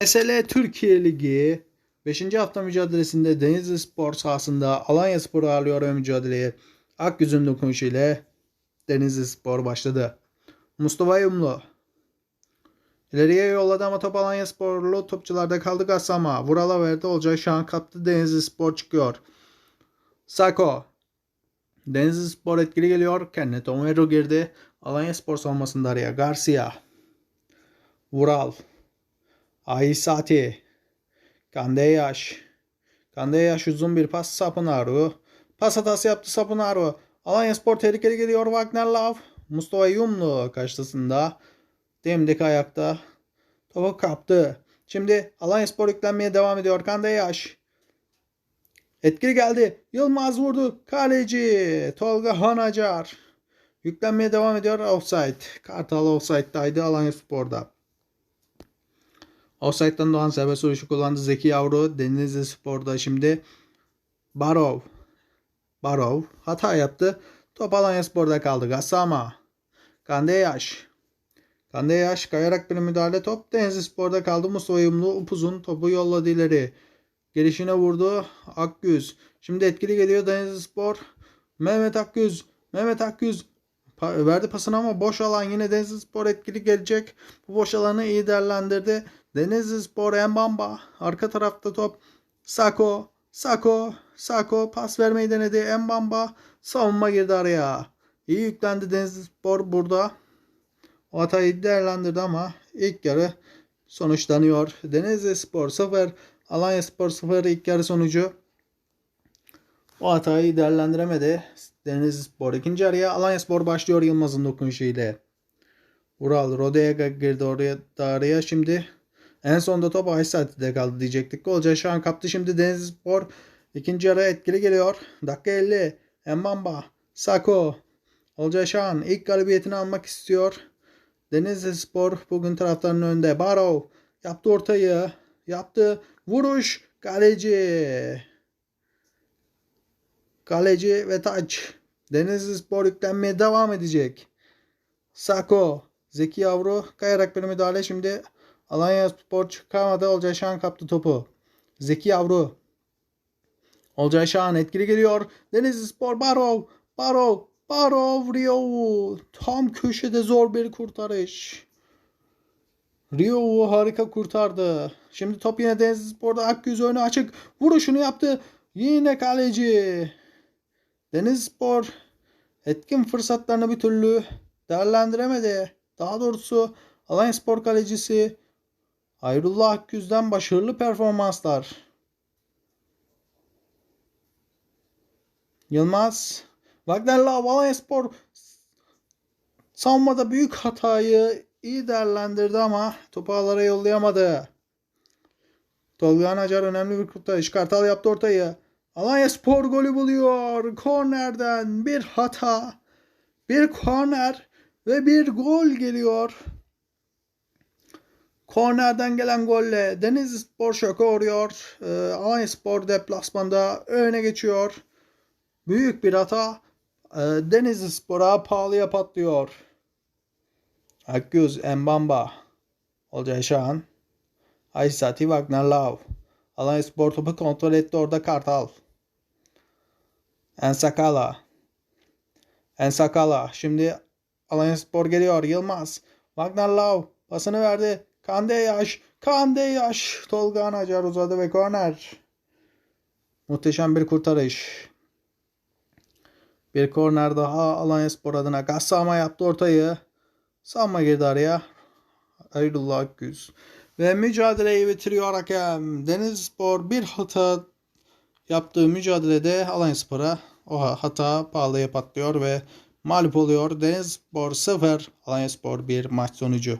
Mesele Türkiye Ligi 5. hafta mücadelesinde Denizli Spor sahasında Alanya Spor'u ağırlıyor ve mücadeleye Akgüz'ün dokunuşu ile Denizli Spor başladı. Mustafa Yumlu İleriye yolladı ama top Alanya Sporlu topçularda kaldı Gassama. Vural'a verdi Olcay Şahan kaptı Denizli Spor çıkıyor. Sako Denizli Spor etkili geliyor. Kendine Tomero girdi. Alanya Spor savunmasında araya Garcia. Vural. Aysati. Kandeyaş. Kandeyaş uzun bir pas Sapınaru. Pas hatası yaptı Sapınaru. Alanya Spor tehlikeli geliyor Wagner Love. Mustafa Yumlu karşısında. Demdik ayakta. Topu kaptı. Şimdi Alanya Spor yüklenmeye devam ediyor. Kandeyaş. Etkili geldi. Yılmaz vurdu. Kaleci. Tolga Hanacar. Yüklenmeye devam ediyor. Offside. Kartal offside'daydı Alanya Spor'da. Offside'dan doğan serbest vuruşu kullandı Zeki Yavru. Denizli Spor'da şimdi Barov. Barov hata yaptı. Top Alanya Spor'da kaldı. Gassama. Kandeyaş. Kandeyaş kayarak bir müdahale top. Denizli Spor'da kaldı. Mustafa Yumlu upuzun topu yolladı ileri. Gelişine vurdu. Akgüz. Şimdi etkili geliyor Denizli Spor. Mehmet Akgüz. Mehmet Akgüz Pa- verdi pasını ama boş alan yine Denizli Spor etkili gelecek. Bu boş alanı iyi değerlendirdi. Denizli Spor Mbamba. Arka tarafta top. Sako. Sako. Sako pas vermeyi denedi. Mbamba. Savunma girdi araya. İyi yüklendi Denizli Spor burada. O hatayı değerlendirdi ama ilk yarı sonuçlanıyor. Denizli Spor 0. Alanya Spor 0 ilk yarı sonucu. O hatayı değerlendiremedi. Denizli Spor ikinci yarıya Alanya Spor başlıyor Yılmaz'ın dokunuşu ile. Ural Rodega girdi oraya araya şimdi. En sonda top Aysati'de kaldı diyecektik. Golca şu an kaptı şimdi Denizli Spor. ikinci yarı etkili geliyor. Dakika 50. Mbamba. Sako. Olcay Şahan ilk galibiyetini almak istiyor. Denizli Spor bugün taraftarının önünde. Barov yaptı ortayı. Yaptı. Vuruş. Kaleci. Kaleci ve taç. Denizli Spor yüklenmeye devam edecek. Sako. Zeki Yavru kayarak bir müdahale şimdi. Alanya Spor çıkamadı. Olcay Şahan kaptı topu. Zeki Yavru. Olcay Şahan etkili geliyor. Denizli Spor Barov. Barov. Barov Rio. Tam köşede zor bir kurtarış. Rio harika kurtardı. Şimdi top yine Denizli Spor'da Akgüz önü açık. Vuruşunu yaptı. Yine kaleci. Denizspor etkin fırsatlarını bir türlü değerlendiremedi. Daha doğrusu Alanya Spor kalecisi Hayrullah Akgüz'den başarılı performanslar. Yılmaz Wagner Love Alanya Spor savunmada büyük hatayı iyi değerlendirdi ama topu ağlara yollayamadı. Tolga Acar önemli bir kurtarış. Kartal yaptı ortayı. Alanya Spor golü buluyor. Kornerden bir hata. Bir korner ve bir gol geliyor. Kornerden gelen golle Denizli Spor şoka uğruyor. Ee, Alanya Spor deplasmanda öne geçiyor. Büyük bir hata. Ee, Denizli Spor'a pahalıya patlıyor. Akgüz, Mbamba, Olcay Şahan, Aysati Wagner Love. Alanya Spor topu kontrol etti orada Kartal. Ensakala. Ensakala. Şimdi Alanya Spor geliyor. Yılmaz. Wagner Love pasını verdi. Kandeyaş. Kandeyaş. Tolga Anacar uzadı ve korner. Muhteşem bir kurtarış. Bir korner daha Alanya Spor adına. Gassama yaptı ortayı. Savunma girdi araya. Ayrullah Akgüz. Ve mücadeleyi bitiriyor hakem. Denizspor bir hata yaptığı mücadelede Alanyaspor'a o hata pahalıya patlıyor ve mağlup oluyor. Denizspor 0, Alanyaspor 1 maç sonucu.